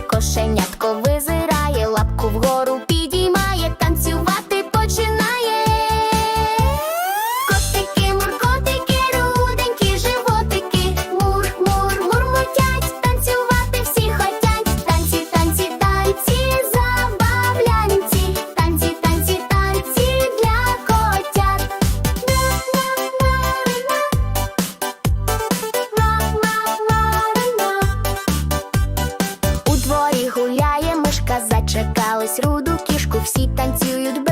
кошеня. казать чекались руду кішку, всі танцюють.